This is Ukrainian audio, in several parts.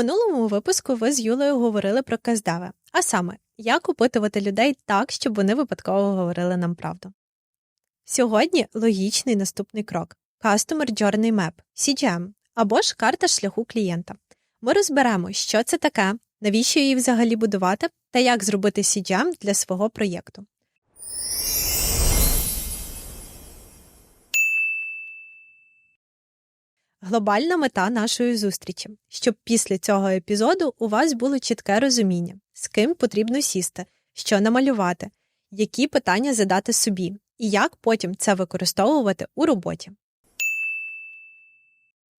минулому випуску ви з Юлею говорили про каздеве, а саме, як опитувати людей так, щоб вони випадково говорили нам правду. Сьогодні логічний наступний крок Customer Journey Map, CGM або ж карта шляху клієнта. Ми розберемо, що це таке, навіщо її взагалі будувати та як зробити CGM для свого проєкту. Глобальна мета нашої зустрічі, щоб після цього епізоду у вас було чітке розуміння, з ким потрібно сісти, що намалювати, які питання задати собі, і як потім це використовувати у роботі.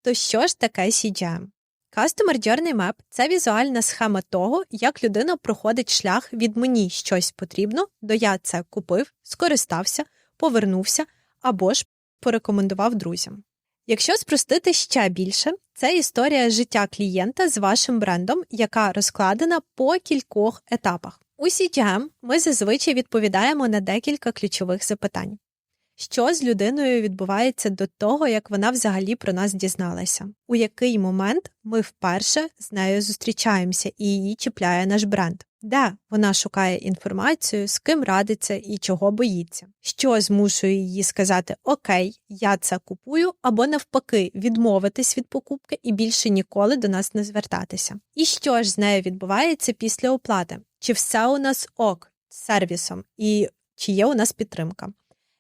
То що ж таке CGM? Customer Journey Map – це візуальна схема того, як людина проходить шлях від мені щось потрібно до я це купив, скористався, повернувся або ж порекомендував друзям. Якщо спростити ще більше, це історія життя клієнта з вашим брендом, яка розкладена по кількох етапах. У CGM ми зазвичай відповідаємо на декілька ключових запитань. Що з людиною відбувається до того, як вона взагалі про нас дізналася? У який момент ми вперше з нею зустрічаємося і її чіпляє наш бренд? Де вона шукає інформацію, з ким радиться і чого боїться, що змушує її сказати Окей, я це купую, або навпаки, відмовитись від покупки і більше ніколи до нас не звертатися. І що ж з нею відбувається після оплати? Чи все у нас ок з сервісом, і чи є у нас підтримка?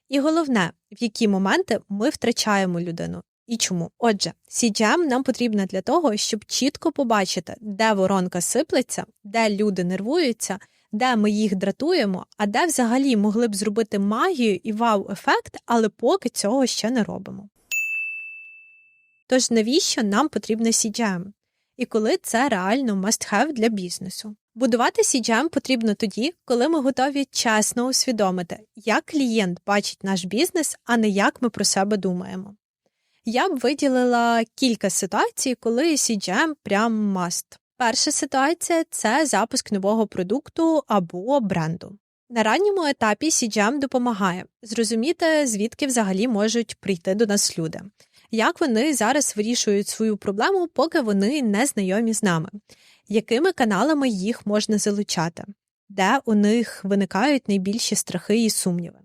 І головне, в які моменти ми втрачаємо людину. І чому? Отже, CGM нам потрібна для того, щоб чітко побачити, де воронка сиплеться, де люди нервуються, де ми їх дратуємо, а де взагалі могли б зробити магію і вау-ефект, але поки цього ще не робимо. Тож навіщо нам потрібна CGM? І коли це реально must-have для бізнесу? Будувати CGM потрібно тоді, коли ми готові чесно усвідомити, як клієнт бачить наш бізнес, а не як ми про себе думаємо. Я б виділила кілька ситуацій, коли CGM прям must. Перша ситуація це запуск нового продукту або бренду. На ранньому етапі CGM допомагає зрозуміти, звідки взагалі можуть прийти до нас люди, як вони зараз вирішують свою проблему, поки вони не знайомі з нами, якими каналами їх можна залучати, де у них виникають найбільші страхи і сумніви.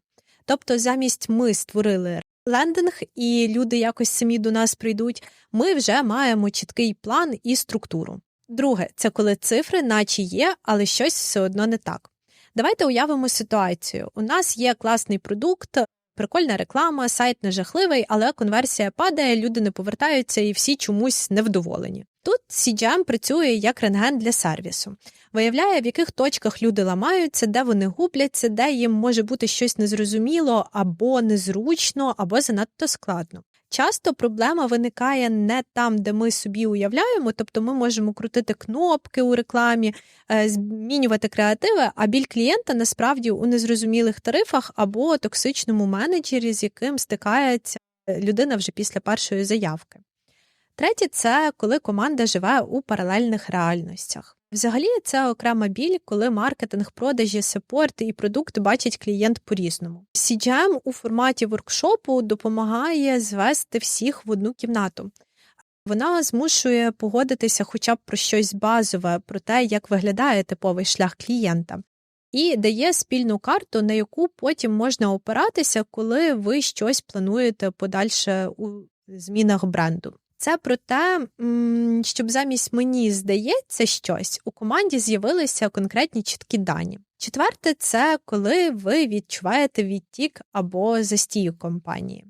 Тобто, замість ми створили лендинг, і люди якось самі до нас прийдуть, ми вже маємо чіткий план і структуру. Друге, це коли цифри, наче є, але щось все одно не так. Давайте уявимо ситуацію. У нас є класний продукт, прикольна реклама, сайт не жахливий, але конверсія падає, люди не повертаються і всі чомусь невдоволені. Тут CGM працює як рентген для сервісу, виявляє, в яких точках люди ламаються, де вони губляться, де їм може бути щось незрозуміло або незручно, або занадто складно. Часто проблема виникає не там, де ми собі уявляємо, тобто ми можемо крутити кнопки у рекламі, е, змінювати креативи, а біль клієнта насправді у незрозумілих тарифах або токсичному менеджері, з яким стикається е, людина вже після першої заявки. Третє це коли команда живе у паралельних реальностях. Взагалі, це окрема біль, коли маркетинг, продажі, сепорт і продукт бачать клієнт по-різному. CGM у форматі воркшопу допомагає звести всіх в одну кімнату. Вона змушує погодитися хоча б про щось базове, про те, як виглядає типовий шлях клієнта, і дає спільну карту, на яку потім можна опиратися, коли ви щось плануєте подальше у змінах бренду. Це про те, щоб замість мені здається щось, у команді з'явилися конкретні чіткі дані. Четверте, це коли ви відчуваєте відтік або застій компанії.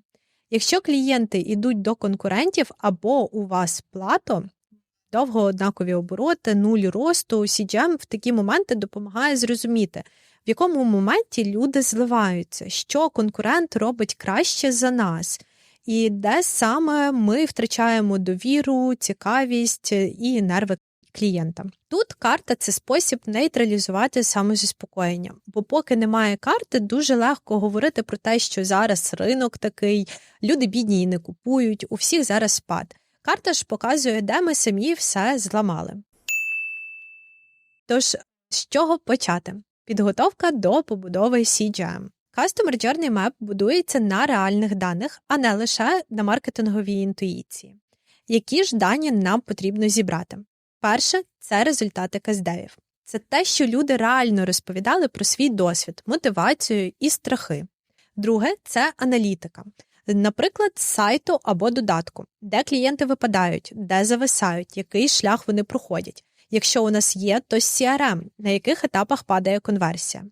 Якщо клієнти йдуть до конкурентів або у вас плато, довго однакові обороти, нуль росту, CGM в такі моменти допомагає зрозуміти, в якому моменті люди зливаються, що конкурент робить краще за нас і де саме ми втрачаємо довіру, цікавість і нерви клієнта. Тут карта це спосіб нейтралізувати самозаспокоєння, бо поки немає карти, дуже легко говорити про те, що зараз ринок такий, люди бідні і не купують, у всіх зараз спад. Карта ж показує, де ми самі все зламали. Тож, з чого почати? Підготовка до побудови CGM. Customer Journey Map будується на реальних даних, а не лише на маркетинговій інтуїції. Які ж дані нам потрібно зібрати? Перше це результати каздевів. Це те, що люди реально розповідали про свій досвід, мотивацію і страхи. Друге це аналітика. Наприклад, сайту або додатку, де клієнти випадають, де зависають, який шлях вони проходять. Якщо у нас є, то CRM, на яких етапах падає конверсія.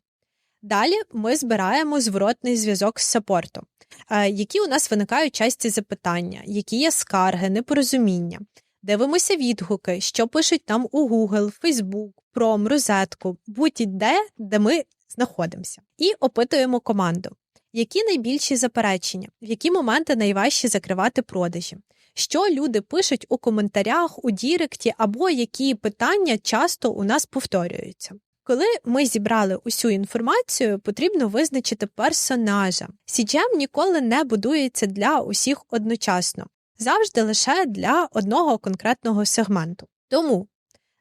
Далі ми збираємо зворотний зв'язок з саппорту, е, які у нас виникають часті запитання, які є скарги, непорозуміння. Дивимося відгуки, що пишуть нам у Google, Facebook, Prom, розетку, будь-де, де ми знаходимося. І опитуємо команду. Які найбільші заперечення, в які моменти найважче закривати продажі? Що люди пишуть у коментарях, у Діректі, або які питання часто у нас повторюються? Коли ми зібрали усю інформацію, потрібно визначити персонажа. CGM ніколи не будується для усіх одночасно, завжди лише для одного конкретного сегменту. Тому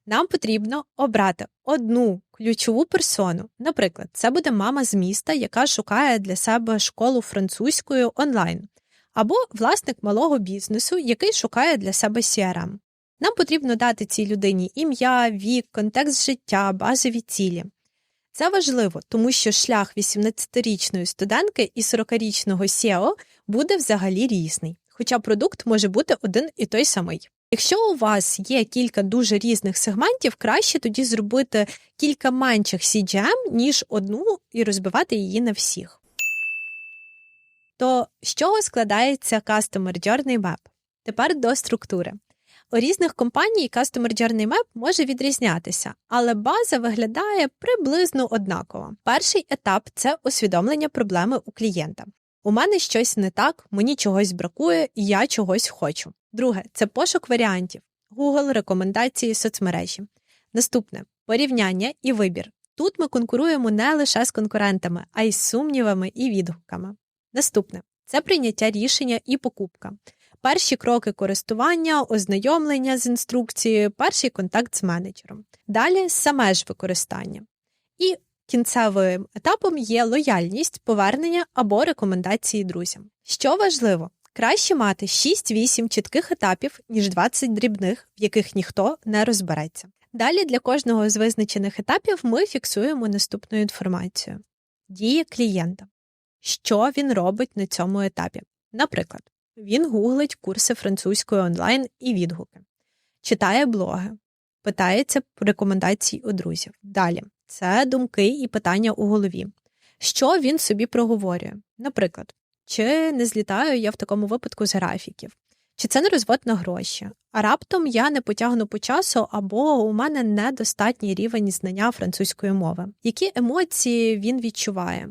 нам потрібно обрати одну ключову персону. Наприклад, це буде мама з міста, яка шукає для себе школу французькою онлайн, або власник малого бізнесу, який шукає для себе CRM. Нам потрібно дати цій людині ім'я, вік, контекст життя, базові цілі. Це важливо, тому що шлях 18-річної студентки і 40-річного SEO буде взагалі різний, хоча продукт може бути один і той самий. Якщо у вас є кілька дуже різних сегментів, краще тоді зробити кілька менших CGM, ніж одну, і розбивати її на всіх. То з чого складається Customer Journey Map? Тепер до структури. У різних компаній Customer Journey Map може відрізнятися, але база виглядає приблизно однаково. Перший етап це усвідомлення проблеми у клієнта. У мене щось не так, мені чогось бракує, я чогось хочу. Друге це пошук варіантів, Google, рекомендації, соцмережі. Наступне порівняння і вибір. Тут ми конкуруємо не лише з конкурентами, а й з сумнівами і відгуками. Наступне це прийняття рішення і покупка. Перші кроки користування, ознайомлення з інструкцією, перший контакт з менеджером. Далі саме ж використання. І кінцевим етапом є лояльність, повернення або рекомендації друзям. Що важливо, краще мати 6-8 чітких етапів, ніж 20 дрібних, в яких ніхто не розбереться. Далі для кожного з визначених етапів ми фіксуємо наступну інформацію: дії клієнта, що він робить на цьому етапі. Наприклад, він гуглить курси французької онлайн і відгуки, читає блоги, питається рекомендацій у друзів. Далі це думки і питання у голові. Що він собі проговорює? Наприклад, чи не злітаю я в такому випадку з графіків, чи це не розвод на гроші, а раптом я не потягну по часу, або у мене недостатній рівень знання французької мови. Які емоції він відчуває?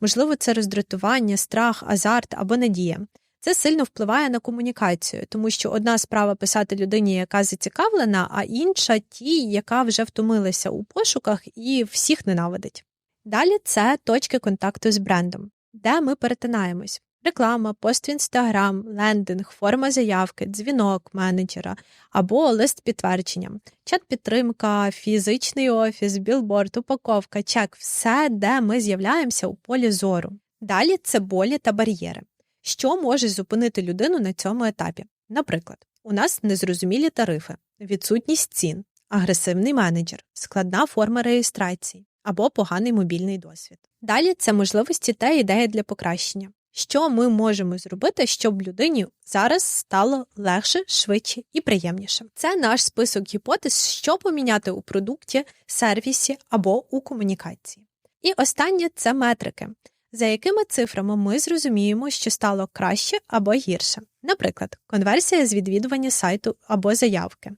Можливо, це роздратування, страх, азарт або надія. Це сильно впливає на комунікацію, тому що одна справа писати людині, яка зацікавлена, а інша ті, яка вже втомилася у пошуках і всіх ненавидить. Далі це точки контакту з брендом, де ми перетинаємось. Реклама, пост в інстаграм, лендинг, форма заявки, дзвінок менеджера або лист підтвердження, чат-підтримка, фізичний офіс, білборд, упаковка, чек все, де ми з'являємося у полі зору. Далі це болі та бар'єри що може зупинити людину на цьому етапі. Наприклад, у нас незрозумілі тарифи, відсутність цін, агресивний менеджер, складна форма реєстрації або поганий мобільний досвід. Далі це можливості та ідеї для покращення. Що ми можемо зробити, щоб людині зараз стало легше, швидше і приємніше? Це наш список гіпотез, що поміняти у продукті, сервісі або у комунікації. І останнє це метрики за якими цифрами ми зрозуміємо, що стало краще або гірше. Наприклад, конверсія з відвідування сайту або заявки,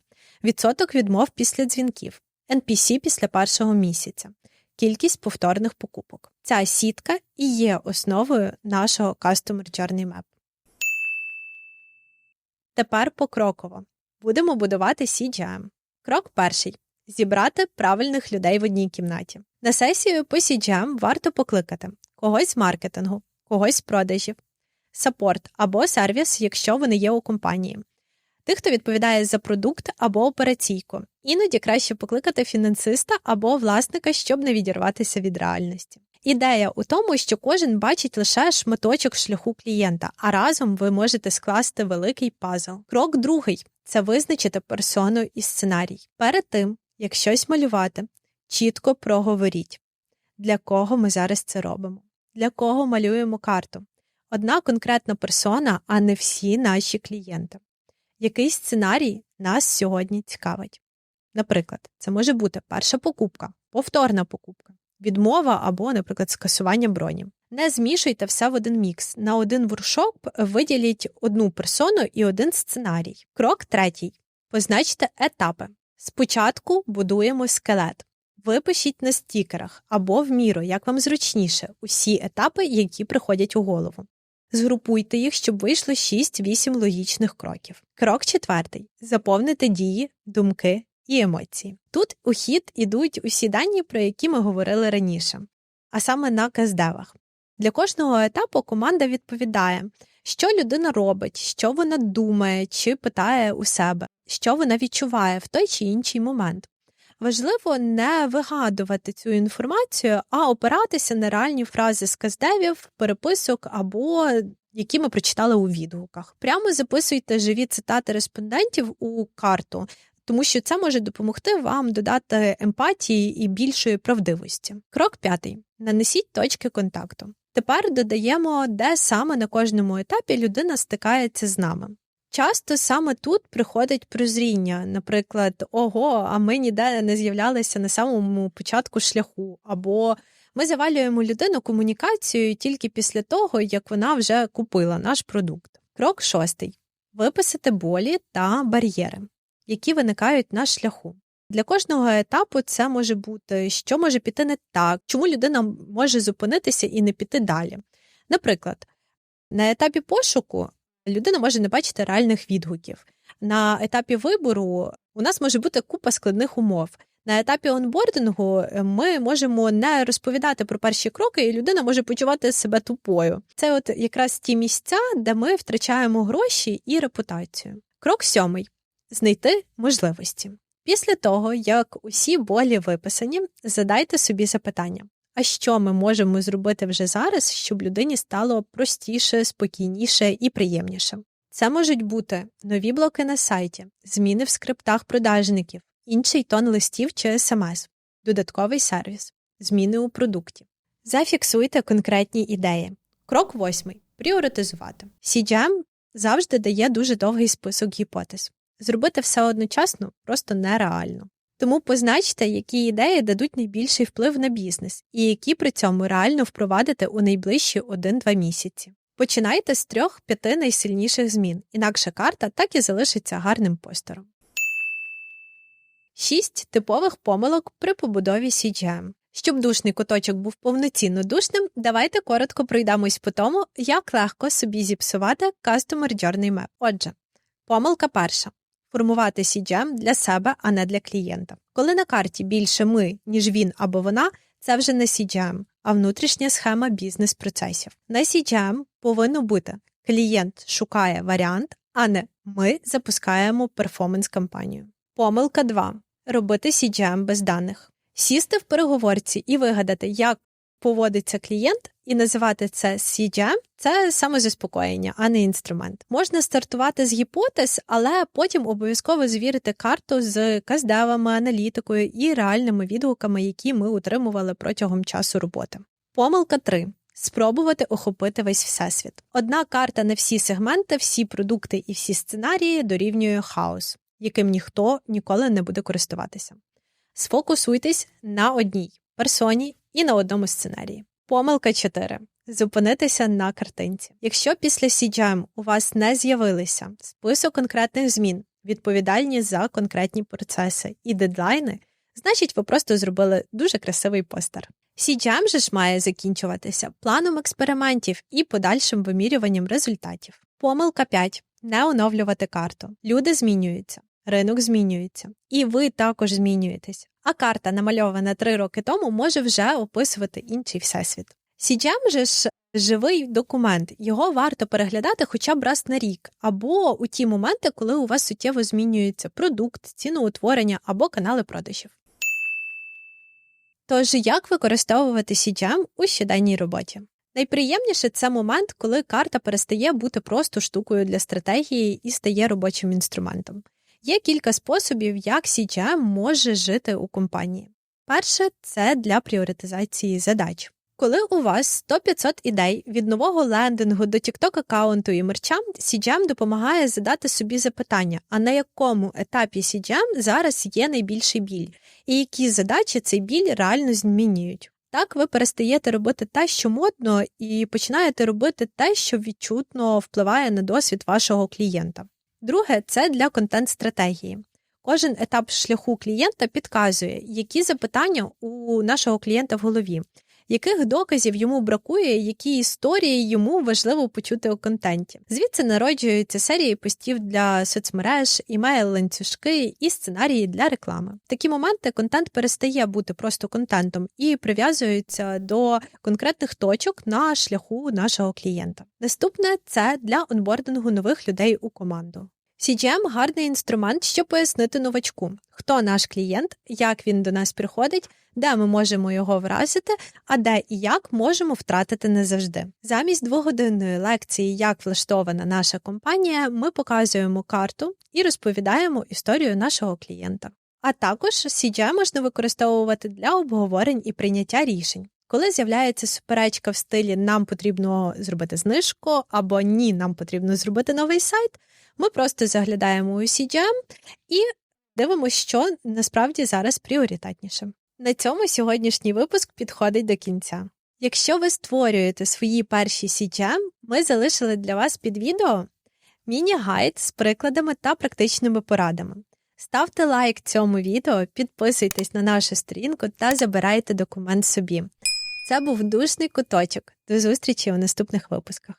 відсоток відмов після дзвінків, NPC після першого місяця, кількість повторних покупок. Ця сітка і є основою нашого Customer Journey Map. Тепер покроково будемо будувати CGM. Крок перший зібрати правильних людей в одній кімнаті. На сесію по CGM варто покликати когось маркетингу, когось продажів, саппорт або сервіс, якщо вони є у компанії, тих, хто відповідає за продукт або операційку. Іноді краще покликати фінансиста або власника, щоб не відірватися від реальності. Ідея у тому, що кожен бачить лише шматочок шляху клієнта, а разом ви можете скласти великий пазл. Крок другий це визначити персону і сценарій. Перед тим, як щось малювати, чітко проговоріть, для кого ми зараз це робимо, для кого малюємо карту. Одна конкретна персона, а не всі наші клієнти. Який сценарій нас сьогодні цікавить? Наприклад, це може бути перша покупка, повторна покупка, відмова або, наприклад, скасування броні. Не змішуйте все в один мікс. На один воршоп виділіть одну персону і один сценарій. Крок третій. Позначте етапи. Спочатку будуємо скелет. Випишіть на стікерах або в міру, як вам зручніше, усі етапи, які приходять у голову. Згрупуйте їх, щоб вийшло 6-8 логічних кроків. Крок четвертий. Заповнити дії, думки і емоції. Тут у хід ідуть усі дані, про які ми говорили раніше, а саме на каздевах. Для кожного етапу команда відповідає, що людина робить, що вона думає чи питає у себе, що вона відчуває в той чи інший момент. Важливо не вигадувати цю інформацію, а опиратися на реальні фрази з каздевів, переписок або які ми прочитали у відгуках. Прямо записуйте живі цитати респондентів у карту, тому що це може допомогти вам додати емпатії і більшої правдивості. Крок п'ятий: нанесіть точки контакту. Тепер додаємо, де саме на кожному етапі людина стикається з нами. Часто саме тут приходить прозріння, наприклад, ого, а ми ніде не з'являлися на самому початку шляху, або ми завалюємо людину комунікацією тільки після того, як вона вже купила наш продукт. Крок шостий виписати болі та бар'єри, які виникають на шляху. Для кожного етапу це може бути, що може піти не так, чому людина може зупинитися і не піти далі. Наприклад, на етапі пошуку людина може не бачити реальних відгуків. На етапі вибору у нас може бути купа складних умов. На етапі онбордингу е, ми можемо не розповідати про перші кроки, і людина може почувати себе тупою. Це от якраз ті місця, де ми втрачаємо гроші і репутацію. Крок сьомий знайти можливості. Після того, як усі болі виписані, задайте собі запитання: а що ми можемо зробити вже зараз, щоб людині стало простіше, спокійніше і приємніше? Це можуть бути нові блоки на сайті, зміни в скриптах продажників, інший тон листів чи смс, додатковий сервіс, зміни у продукті. Зафіксуйте конкретні ідеї. Крок восьмий пріоритизувати. CGM завжди дає дуже довгий список гіпотез. Зробити все одночасно просто нереально. Тому позначте, які ідеї дадуть найбільший вплив на бізнес, і які при цьому реально впровадити у найближчі 1-2 місяці. Починайте з трьох-п'яти найсильніших змін, інакше карта так і залишиться гарним постером. Шість типових помилок при побудові CGM. Щоб душний куточок був повноцінно душним, давайте коротко пройдемось по тому, як легко собі зіпсувати Customer Journey Map. Отже, помилка перша формувати CGM для себе, а не для клієнта. Коли на карті більше ми, ніж він або вона, це вже не CGM, а внутрішня схема бізнес-процесів. На CGM повинно бути клієнт шукає варіант, а не ми запускаємо перформанс-кампанію. Помилка 2. робити CGM без даних. Сісти в переговорці і вигадати, як поводиться клієнт, і називати це CGM – це самозаспокоєння, а не інструмент. Можна стартувати з гіпотез, але потім обов'язково звірити карту з каздевами, аналітикою і реальними відгуками, які ми отримували протягом часу роботи. Помилка 3. Спробувати охопити весь всесвіт. Одна карта на всі сегменти, всі продукти і всі сценарії дорівнює хаос, яким ніхто ніколи не буде користуватися. Сфокусуйтесь на одній персоні і на одному сценарії. Помилка 4. Зупинитися на картинці. Якщо після CGM у вас не з'явилися список конкретних змін, відповідальність за конкретні процеси і дедлайни, значить ви просто зробили дуже красивий постер. CGM же ж має закінчуватися планом експериментів і подальшим вимірюванням результатів. Помилка 5. Не оновлювати карту. Люди змінюються, ринок змінюється, і ви також змінюєтесь а карта, намальована три роки тому, може вже описувати інший всесвіт. CGM же ж живий документ, його варто переглядати хоча б раз на рік, або у ті моменти, коли у вас суттєво змінюється продукт, ціноутворення або канали продажів. Тож, як використовувати CGM у щоденній роботі? Найприємніше це момент, коли карта перестає бути просто штукою для стратегії і стає робочим інструментом. Є кілька способів, як CGM може жити у компанії. Перше це для пріоритизації задач. Коли у вас 100-500 ідей від нового лендингу до TikTok аккаунту і мерча, CGM допомагає задати собі запитання, а на якому етапі CGM зараз є найбільший біль, і які задачі цей біль реально змінюють. Так ви перестаєте робити те, що модно, і починаєте робити те, що відчутно впливає на досвід вашого клієнта. Друге, це для контент-стратегії. Кожен етап шляху клієнта підказує, які запитання у нашого клієнта в голові, яких доказів йому бракує, які історії йому важливо почути у контенті. Звідси народжуються серії постів для соцмереж, імейл, ланцюжки і сценарії для реклами. В такі моменти контент перестає бути просто контентом і прив'язується до конкретних точок на шляху нашого клієнта. Наступне це для онбордингу нових людей у команду. CGM – гарний інструмент, щоб пояснити новачку, хто наш клієнт, як він до нас приходить, де ми можемо його вразити, а де і як можемо втратити назавжди. Замість двогодинної лекції, як влаштована наша компанія, ми показуємо карту і розповідаємо історію нашого клієнта. А також CGM можна використовувати для обговорень і прийняття рішень. Коли з'являється суперечка в стилі нам потрібно зробити знижку або ні, нам потрібно зробити новий сайт, ми просто заглядаємо у CGM і дивимося, що насправді зараз пріоритетніше. На цьому сьогоднішній випуск підходить до кінця. Якщо ви створюєте свої перші CGM, ми залишили для вас під відео міні-гайд з прикладами та практичними порадами. Ставте лайк цьому відео, підписуйтесь на нашу сторінку та забирайте документ собі. Це був душний куточок. До зустрічі у наступних випусках.